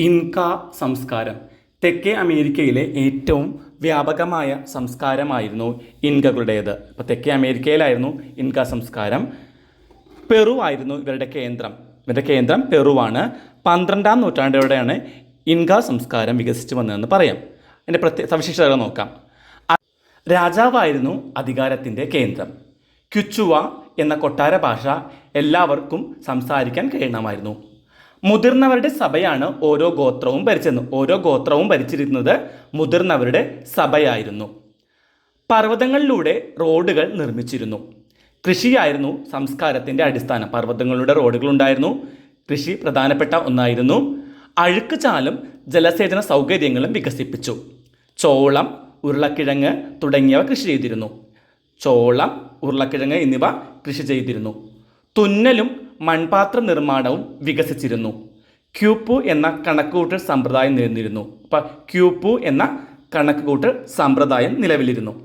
ഇൻക സംസ്കാരം. തെക്കേ അമേരിക്കയിലെ ഏറ്റവും വ്യാപകമായ സംസ്കാരമായിരുന്നു ഇൻകകളുടേത്. അപ്പോൾ തെക്കേ അമേരിക്കയിലായിരുന്നു ഇൻക സംസ്കാരം. പെറു ആയിരുന്നു ഇവരുടെ കേന്ദ്രം. ഇവരുടെ കേന്ദ്രം പെറുവാണ്. പന്ത്രണ്ടാം നൂറ്റാണ്ടോടെയാണ് ഇൻക സംസ്കാരം വികസിച്ചു വന്നതെന്ന് പറയാം. അതിന്റെ പ്രത്യേക സവിശേഷതകൾ നോക്കാം. രാജാവായിരുന്നു അധികാരത്തിന്റെ കേന്ദ്രം. ക്യുച്ചുവ എന്ന കൊട്ടാര ഭാഷ എല്ലാവർക്കും സംസാരിക്കാൻ കഴിയണമായിരുന്നു. മുതിർന്നവരുടെ സഭയാണ് ഓരോ ഗോത്രവും ഭരിച്ചിരുന്നത്. ഓരോ ഗോത്രവും ഭരിച്ചിരുന്നത് മുതിർന്നവരുടെ സഭയായിരുന്നു. പർവതങ്ങളിലൂടെ റോഡുകൾ നിർമ്മിച്ചിരുന്നു. കൃഷിയായിരുന്നു സംസ്കാരത്തിന്റെ അടിസ്ഥാനം. റോഡുകൾ ഉണ്ടായിരുന്നു. കൃഷി പ്രധാനപ്പെട്ട ഒന്നായിരുന്നു. അഴുക്ക് ചാലും ജലസേചന സൗകര്യങ്ങളും വികസിപ്പിച്ചു. ചോളം ഉരുളക്കിഴങ്ങ് തുടങ്ങിയവ കൃഷി ചെയ്തിരുന്നു. ചോളം ഉരുളക്കിഴങ്ങ് എന്നിവ കൃഷി ചെയ്തിരുന്നു. തുന്നലും മൺപാത്ര നിർമ്മാണവും വികസിച്ചിരുന്നു. ക്യൂപ്പു എന്ന കണക്കുകൂട്ടൽ സമ്പ്രദായം നിലനിന്നിരുന്നു. അപ്പം ക്യൂപ്പു എന്ന കണക്കുകൂട്ടൽ സമ്പ്രദായം നിലവിലിരുന്നു.